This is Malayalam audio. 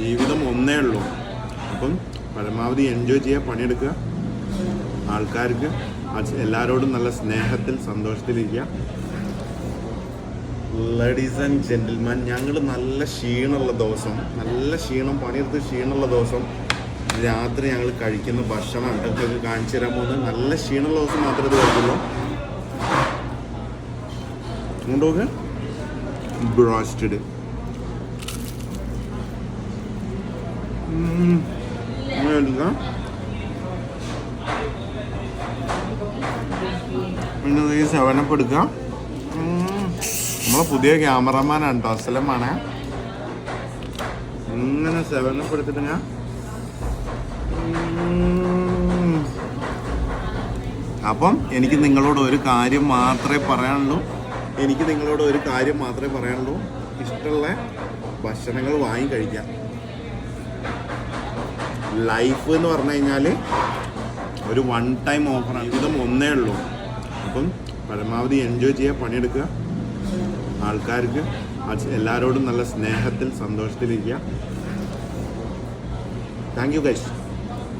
ജീവിതം ഒന്നേ ഉള്ളൂ. അപ്പം പരമാവധി എൻജോയ് ചെയ്യുക പണിയെടുക്കുക. ആൾക്കാർക്ക് എല്ലാവരോടും നല്ല സ്നേഹത്തിൽ സന്തോഷത്തിലിരിക്കുക ലേഡീസ് ആൻഡ് ജെന്റിൽമാൻ ഞങ്ങൾ നല്ല ക്ഷീണമുള്ള ദിവസം നല്ല ക്ഷീണം പണിയെടുത്ത് ക്ഷീണമുള്ള ദിവസം. രാത്രി ഞങ്ങൾ കഴിക്കുന്ന ഭക്ഷണം ഇതൊക്കെ കാണിച്ചു തരാൻ പോകുന്നത്. നല്ല ക്ഷീണമുള്ള ദിവസം മാത്രമേ ഇത് കഴിക്കുള്ളൂ. ബ്രോസ്റ്റഡ് എടുക്കാം പിന്നെ ഈ സെവനപ്പ് നമ്മളെ പുതിയ ക്യാമറമാനാണ് കേട്ടോ അസലമാണ്. ഇങ്ങനെ സെവനപ്പ് എടുത്തിട്ട് ഞാൻ അപ്പം എനിക്ക് നിങ്ങളോട് ഒരു കാര്യം മാത്രമേ പറയാനുള്ളൂ. എനിക്ക് നിങ്ങളോട് ഒരു കാര്യം മാത്രമേ പറയാനുള്ളൂ. ഇഷ്ടമുള്ള ഭക്ഷണങ്ങൾ വാങ്ങി കഴിക്കാം. ലൈഫ് എന്ന് പറഞ്ഞു കഴിഞ്ഞാൽ ഒരു വൺ ടൈം ഓഫറാണ് ഇതും ഒന്നേ ഉള്ളൂ. അപ്പം പരമാവധി എൻജോയ് ചെയ്യുക പണിയെടുക്കുക. ആൾക്കാർക്ക് എല്ലാവരോടും നല്ല സ്നേഹത്തിൽ സന്തോഷത്തിലിരിക്കുക. Thank you guys